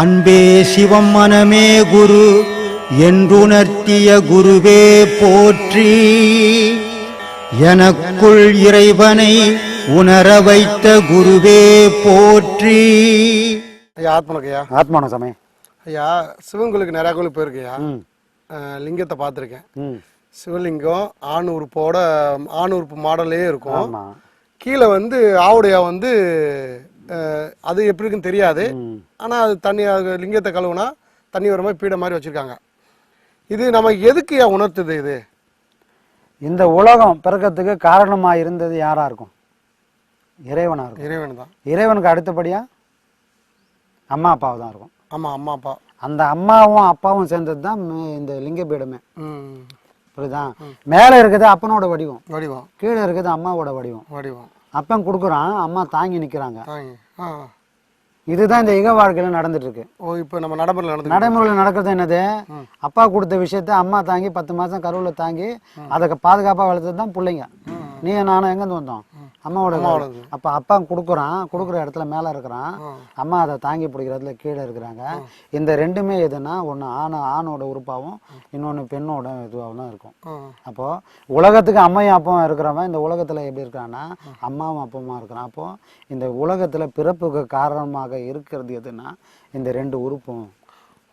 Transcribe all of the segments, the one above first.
அன்பே சிவம் மனமே குரு என்றுணர்த்திய குருவே போற்றி. எனக்குள் இறைவனை உணர வைத்த குருவே போற்றி. ஐயா ஆத்மனக்கையா ஆத்மான சமயம் ஐயா சிவன் கோயிலுக்கு நிறையா கோயிலுக்கு போயிருக்கையா லிங்கத்தை பார்த்துருக்கேன். சிவலிங்கம் ஆண் உறுப்போட ஆண் உறுப்பு மாடலே இருக்கும். ஆமா. கீழே வந்து ஆவுடையா வந்து அது எப்படி இருக்குன்னு தெரியாது. ஆனால் அது தண்ணி அது லிங்கத்தை கழுவுனா தண்ணி வர மாதிரி பீட மாதிரி வச்சுருக்காங்க. இது நமக்கு எதுக்கு ஐயா உணர்த்துது இது? இந்த உலகம் பிறக்கிறதுக்கு காரணமா இருந்தது யாரா இருக்கும்? இறைவனா இருக்கும். இறைவன் தான். இறைவனுக்கு அடுத்தபடியா அம்மா அப்பாவை தான் இருக்கும். ஆமாம் அம்மா அப்பா. அந்த அம்மாவும் அப்பாவும் சேர்ந்தது தான் இந்த லிங்க பீடமே. புரியுதா மேலே இருக்குது அப்பனோட வடிவம். வடிவம். கீழே இருக்குது அம்மாவோட வடிவம். வடிவம். அப்பன் கொடுக்குறான் அம்மா தாங்கி நிற்கிறாங்க இதுதான் இந்த இக வாழ்க்கையில நடந்துட்டு இருக்கு ஓ இப்போ நம்ம நடைமுறையில் நடந்து நடைமுறையில் நடக்கிறது என்னது? அப்பா கொடுத்த விஷயத்த அம்மா தாங்கி பத்து மாசம் கருவுல தாங்கி அதை பாதுகாப்பா வளர்த்தது தான் பிள்ளைங்க. நீ நானும் எங்கேருந்து வந்தோம்? அம்மாவோட. அப்ப அப்பா கொடுக்குறான் கொடுக்குற இடத்துல மேல இருக்கிறான். அம்மா அதை தாங்கி பிடிக்கிற இடத்துல கீழே இருக்கிறாங்க. இந்த ரெண்டுமே எதுனா ஒன்று ஆண் ஆணோட உறுப்பாகவும் இன்னொன்று பெண்ணோட இதுவாகவும் தான் இருக்கும். ஆ அப்போ உலகத்துக்கு அம்மையும் அப்பாவும் இருக்கிறவன் இந்த உலகத்துல எப்படி இருக்கிறான்னா அம்மாவும் அப்பமா இருக்கிறான். அப்போ இந்த உலகத்துல பிறப்புக்கு காரணமாக இருக்கிறது எதுனா இந்த ரெண்டு உறுப்பும்.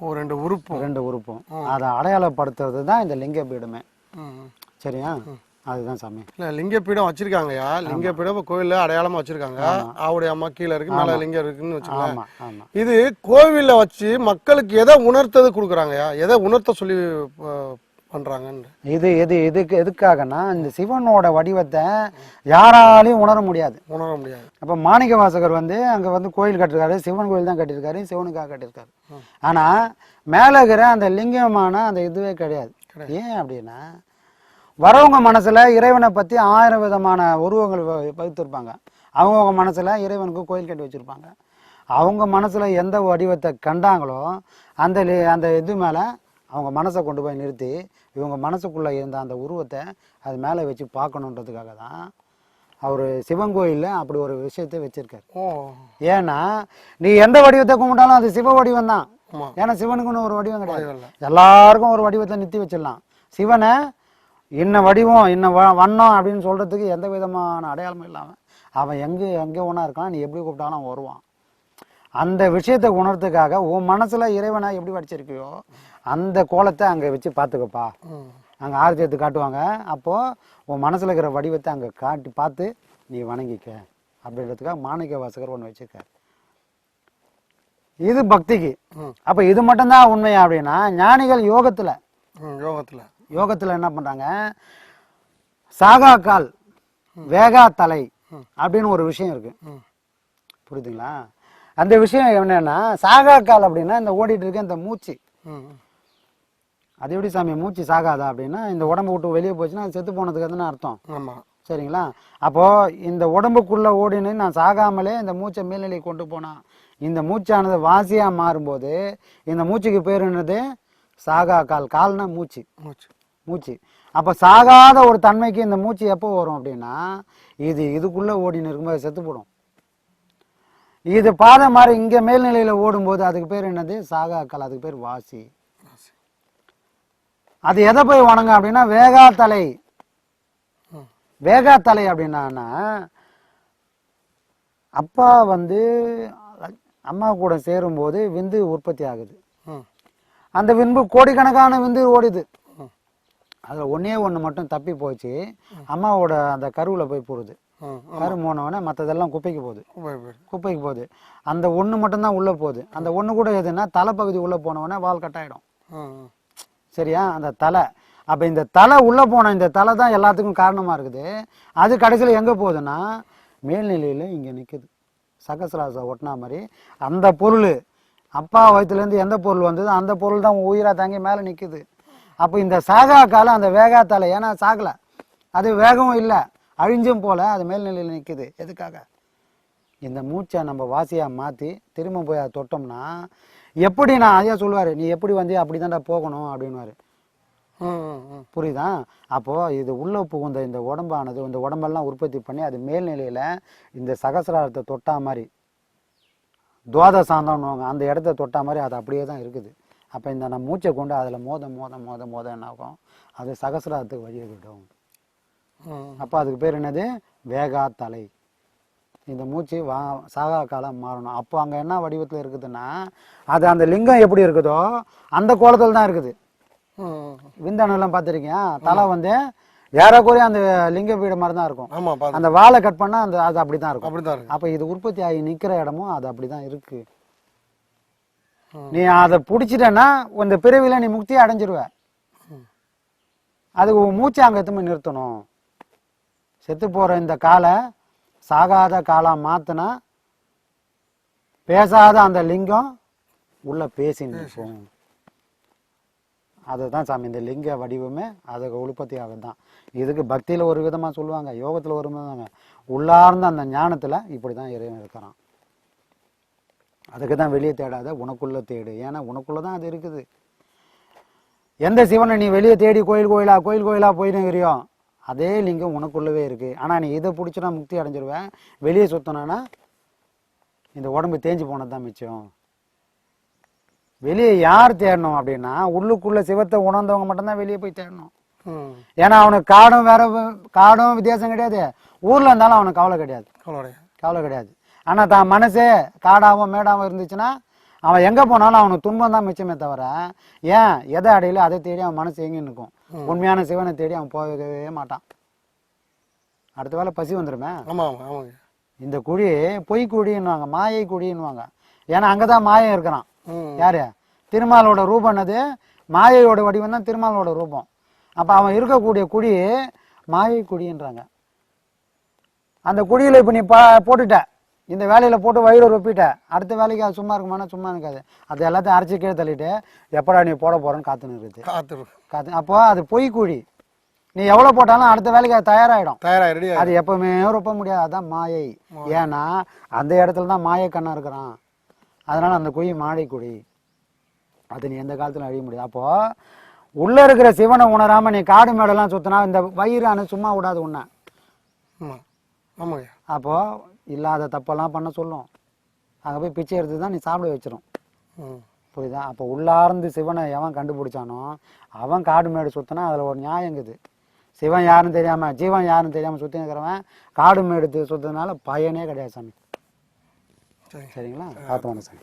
ஓ ரெண்டு உறுப்பும். ரெண்டு உறுப்பும். அதை அடையாளப்படுத்துறது தான் இந்த லிங்க பீடமே சரியா? அதுதான் சாமி. இல்ல லிங்கப்பீடம் வச்சிருக்காங்கய்யா. லிங்கப்பீடம் இப்போ கோயில்ல அடையாளமா வச்சிருக்காங்க. ஆவுடைய அம்மா கீழே இருக்கு மேல லிங்கம் இருக்குன்னு ஆமா இது கோவில்ல வச்சு மக்களுக்கு எதை உணர்த்தது கொடுக்குறாங்கய்யா? எதை உணர்த்த சொல்லி அஹ், பண்றாங்கன்னு. இது எது எதுக்கு எதுக்காகனா இந்த சிவனோட வடிவத்தை யாராலையும் உணர முடியாது. உணர முடியாது. அப்போ மாணிக்க வாசகர் வந்து அங்கே வந்து கோயில் கட்டிருக்காரு சிவன் கோயில் தான் கட்டியிருக்காரு சிவனுக்காக கட்டியிருக்காரு ஆனால் மேலே இருக்கிற அந்த லிங்கமான அந்த இதுவே கிடையாது. ஏன் அப்படின்னா வரவங்க மனசுல இறைவனை பற்றி ஆயிரம் விதமான உருவங்கள் வகுத்திருப்பாங்க அவங்கவுங்க மனசுல இறைவனுக்கு கோயில் கட்டி வச்சிருப்பாங்க. அவங்க மனசுல எந்த வடிவத்தை கண்டாங்களோ அந்த அந்த இது மேலே அவங்க மனசை கொண்டு போய் நிறுத்தி இவங்க மனசுக்குள்ள இருந்த அந்த உருவத்தை அது மேலே வச்சு பார்க்கணுன்றதுக்காக தான் அவர் சிவன் கோயில்ல அப்படி ஒரு விஷயத்தை வச்சிருக்காரு. ஏன்னா நீ எந்த வடிவத்தை கும்பிட்டாலும் அது சிவ வடிவம் தான். ஏன்னா சிவனுக்குன்னு ஒரு வடிவம் கிடையாது. எல்லாருக்கும் ஒரு வடிவத்தை நிறுத்தி வச்சிடலாம். சிவனை இன்ன வடிவம் இன்ன வண்ணம் அப்படின்னு சொல்றதுக்கு எந்த விதமான அடையாளமும் இல்லாம அவன் எங்க எங்க ஒன்றா இருக்கான் நீ எப்படி கூப்பிட்டாலும் வருவான். அந்த விஷயத்தை உணர்றதுக்காக உன் மனசுல இறைவனை எப்படி வடிச்சிருக்கியோ அந்த கோலத்தை அங்க வச்சு பார்த்துக்கப்பா அங்கே ஆரத்தி எடுத்து காட்டுவாங்க. அப்போது உன் மனசில் இருக்கிற வடிவத்தை அங்கே காட்டி பார்த்து நீ வணங்கிக்க. அப்படின்றதுக்காக மாணிக்க வாசகர் ஒன்று வச்சிருக்காரு. இது பக்திக்கு. அப்போ இது மட்டும்தான் உண்மையா அப்படின்னா ஞானிகள் யோகத்தில். யோகத்துல. யோகத்தில் என்ன பண்ணுறாங்க சாகா கால் வேகா தலை அப்படின்னு ஒரு விஷயம் இருக்கு. புரியுதுங்களா? அந்த விஷயம் என்னன்னா சாகா கால் அப்படின்னா இந்த ஓடிட்டு இருக்க இந்த மூச்சு. அது எப்படி சாமி மூச்சு சாகாதா அப்படின்னா இந்த உடம்பு விட்டு வெளியே போச்சுன்னா அது செத்து போனதுக்கு தானே அர்த்தம். ஆமா. சரிங்களா? அப்போ இந்த உடம்புக்குள்ள ஓடினு நான் சாகாமலே இந்த மூச்சை மேல்நிலை கொண்டு போனான் இந்த மூச்சானது வாசியா மாறும்போது இந்த மூச்சுக்கு பேர் என்னது? சாகா கால். கால்னா மூச்சு. மூச்சு. மூச்சு. அப்போ சாகாத ஒரு தன்மைக்கு இந்த மூச்சு எப்போ வரும் அப்படின்னா இது இதுக்குள்ள ஓடின்னு இருக்கும்போது செத்து போடும். இது பாதை மாதிரி இங்க மேல்நிலையில ஓடும்போது அதுக்கு பேர் என்னது? சாகா கால். அதுக்கு பேர் வாசி. அது எதை போய் வணங்க அப்படின்னா வேகாத்தலை. வேகாத்தலை அப்படின்னா அப்பா வந்து அம்மா கூட சேரும்போது விந்து உற்பத்தி ஆகுது. அந்த விந்து கோடிக்கணக்கான விந்து ஓடுது. அதில் ஒன்றே ஒன்று மட்டும் தப்பி போச்சு. அம்மாவோட அந்த கருவில் போய் போடுது. கரு போனவொடனே மற்றதெல்லாம் குப்பைக்கு போகுது. குப்பைக்கு போகுது. அந்த ஒன்று மட்டும்தான் உள்ளே போகுது. அந்த ஒன்று கூட எதுன்னா தலைப்பகுதி உள்ளே போனவொடனே வால் கட்டாயிடும். சரியா? அந்த தலை. அப்போ இந்த தலை உள்ளே போன இந்த தலை தான் எல்லாத்துக்கும் காரணமாக இருக்குது. அது கடைசியில் எங்கே போகுதுன்னா மேல்நிலையில் இங்கே நிற்குது சகசிராச ஒட்டினா மாதிரி அந்த பொருள். அப்பா வயத்துலேருந்து எந்த பொருள் வந்ததோ அந்த பொருள் தான் உயிராக தாங்கி மேலே நிற்குது அப்போ இந்த சாகா காலம் அந்த வேகா தலை ஏன்னா சாகலை. அது வேகமும் இல்லை. அழிஞ்சும் போல அது மேல்நிலையில் நிற்குது எதுக்காக? இந்த மூச்சை நம்ம வாசியாக மாற்றி திரும்ப போய் அதை தொட்டோம்னா எப்படி நான் ஐயா சொல்லுவார் நீ எப்படி வந்து அப்படி தான்டா போகணும் ம். புரியுதா? அப்போ இது உள்ள புகுந்த இந்த உடம்பானது இந்த உடம்பெல்லாம் உற்பத்தி பண்ணி அது மேல்நிலையில இந்த சகசிராரத்தை தொட்டா மாதிரி துவாத சாந்தம்னுவாங்க அந்த இடத்த தொட்டா மாதிரி அது அப்படியே தான் இருக்குது. அப்போ இந்த நம்ம மூச்சை கொண்டு அதில் மோத மோத மோத மோத என்ன ஆகும்? அது சகசிராரத்துக்கு வழியை விடும். அப்போ அதுக்கு பேர் என்னது? வேகா தலை இந்த மூச்சு வா சாகா காலம் மாறணும். அப்போ அங்கே என்ன வடிவத்தில் இருக்குதுன்னா அது அந்த லிங்கம் எப்படி இருக்குதோ அந்த கோலத்தில் தான் இருக்குது. ம். விந்தணுலாம் பார்த்துருக்கியா? தலை வந்து ஏறக்குறைய அந்த லிங்க வீடு மாதிரி தான் இருக்கும். அந்த வாழை கட் பண்ணா அந்த அது அப்படி தான் இருக்கும். அப்படிதான் இருக்கு அப்போ இது உற்பத்தி ஆகி நிற்கிற இடமும் அது அப்படி தான் இருக்கு. ம். நீ அதை பிடிச்சிட்டன்னா இந்த பிறவில நீ முக்தியை அடைஞ்சிருவ. அதுக்கு உன் மூச்சை அங்கே எத்துமே நிறுத்தணும். செத்து போற இந்த காலை சாகாத காலா மாத்தினா பேசாத அந்த லிங்கம் உள்ள பேசி. நிற்கும் அதுதான் சாமி இந்த லிங்க வடிவமே அதுக்கு உற்பத்தி தான். இதுக்கு பக்தியில் ஒரு விதமாக சொல்லுவாங்க யோகத்தில் ஒரு விதமாக உள்ளார்ந்த அந்த ஞானத்தில் இப்படி தான் இறைவன் இருக்கிறான். அதுக்கு தான் வெளியே தேடாத உனக்குள்ள தேடு. ஏன்னா உனக்குள்ள தான் அது இருக்குது. எந்த சிவனை நீ வெளியே தேடி கோயில் கோயிலா கோயில் கோயிலா போயினுங்கிறியோ அதே லிங்கம் உனக்குள்ளவே இருக்கு. ஆனால் நீ இதை பிடிச்சினா முக்தி அடைஞ்சிருவேன். வெளியே சுத்தினா இந்த உடம்பு தேஞ்சு போனது தான் மிச்சம். வெளியே யார் தேடணும் அப்படின்னா உள்ளுக்குள்ள சிவத்தை உணர்ந்தவங்க மட்டும்தான் வெளியே போய் தேடணும். ஏன்னா அவனுக்கு காடும் வேற காடும் வித்தியாசம் கிடையாது. ஊர்ல இருந்தாலும் அவனுக்கு கவலை கிடையாது. கவலை கவலை கிடையாது. ஆனா தான் மனசே காடாவும் மேடாவும் இருந்துச்சுன்னா அவன் எங்க போனாலும் அவனுக்கு துன்பம் தான் மிச்சமே தவிர ஏன் எதை அடையில அதை தேடி அவன் மனசு எங்க நிற்கும். உண்மையான சிவனை தேடி அவன் போகவே மாட்டான். அடுத்த வேளை பசி ஆமாங்க இந்த குழி பொய் குழின்னுவாங்க மாயை குழின்னுவாங்க ஏன்னா அங்கதான் மாயம் இருக்கிறான். யாரு? திருமாலோட ரூபம் என்னது? மாயையோட வடிவம் தான் திருமாலோட ரூபம். அப்ப அவன் இருக்கக்கூடிய குழி மாயை குழின்றாங்க அந்த குழியில இப்ப நீ பா போட்டுட்ட. இந்த வேலையில போட்டு வயிறு ரொப்பிட்ட. அடுத்த வேலைக்கு அது சும்மா இருக்குமானா சும்மா இருக்காது. அது எல்லாத்தையும் அரைச்சி கீழே தள்ளிட்டு எப்படா நீ போட போறேன்னு காத்துன்னு இருக்குது. காத்து காத்து. அப்போ அது பொய் குழி நீ எவ்வளவு போட்டாலும் அடுத்த வேலைக்கு அது தயாராயிடும். தயாரா ரெடி அது எப்பவுமே ரொப்ப முடியாது. அதான் மாயை. ஏன்னா அந்த இடத்துல தான் மாயை கண்ணா இருக்கிறான். அதனால அந்த குழி மாடை குழி. அது நீ எந்த காலத்துல அழிய முடியாது. அப்போ உள்ள இருக்கிற சிவனை உணராம நீ காடு மேடெல்லாம் சுத்தினா இந்த வயிறானு சும்மா விடாது உன்னை. ஆமா. ஆமாங்க அப்போ இல்லாத தப்பெல்லாம் பண்ண சொல்லும். அங்கே போய் பிச்சை எடுத்து தான் நீ சாப்பிட வச்சிரும். ம். புரியுதா? அப்போ உள்ளார்ந்து சிவனை எவன் கண்டுபிடிச்சானோ அவன் காடு மேடு சுத்தினா அதில் ஒரு நியாயம் இருக்குது. சிவன் யாருன்னு தெரியாம ஜீவன் யாருன்னு தெரியாம சுத்தி இருக்கிறவன் காடு மேடு சுத்ததுனால பயனே கிடையாது சாமி. சரி. சரிங்களா? பார்த்து சாமி.